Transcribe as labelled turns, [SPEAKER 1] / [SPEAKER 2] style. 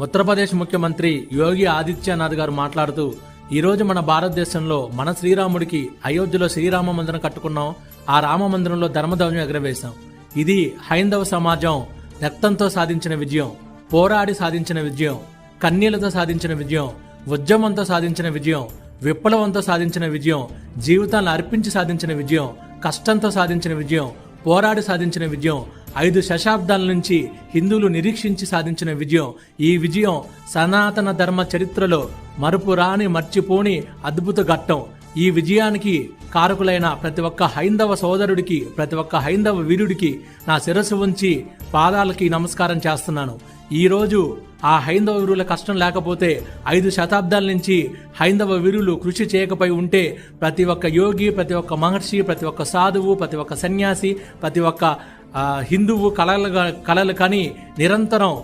[SPEAKER 1] ఉత్తరప్రదేశ్ ముఖ్యమంత్రి యోగి ఆదిత్యనాథ్ గారు మాట్లాడుతూ ఈరోజు మన భారతదేశంలో మన శ్రీరాముడికి అయోధ్యలో శ్రీరామ మందిరం కట్టుకున్నాం ఆ రామ మందిరంలో ధర్మధ్వజం ఎగరవేశాం. ఇది హైందవ సమాజం రక్తంతో సాధించిన విజయం పోరాడి సాధించిన విజయం కన్నీళ్ళతో సాధించిన విజయం ఉద్యమంతో సాధించిన విజయం విప్లవంతో సాధించిన విజయం జీవితాన్ని అర్పించి సాధించిన విజయం కష్టంతో సాధించిన విజయం పోరాడి సాధించిన విజయం ఐదు శతాబ్దాల నుంచి హిందువులు నిరీక్షించి సాధించిన విజయం. ఈ విజయం సనాతన ధర్మ చరిత్రలో మరుపురాని మర్చిపోని అద్భుత ఘట్టం. ఈ విజయానికి కారకులైన ప్రతి ఒక్క హైందవ సోదరుడికి ప్రతి ఒక్క హైందవ వీరుడికి నా శిరస్సు ఉంచి పాదాలకి నమస్కారం చేస్తున్నాను. ఈరోజు ఆ హైందవ వీరుల కష్టం లేకపోతే ఐదు శతాబ్దాల నుంచి హైందవ వీరులు కృషి చేయకపోయి ఉంటే ప్రతి ఒక్క యోగి ప్రతి ఒక్క మహర్షి ప్రతి ఒక్క సాధువు ప్రతి ఒక్క సన్యాసి ప్రతి ఒక్క హిందువు కళలు కళలు కానీ నిరంతరం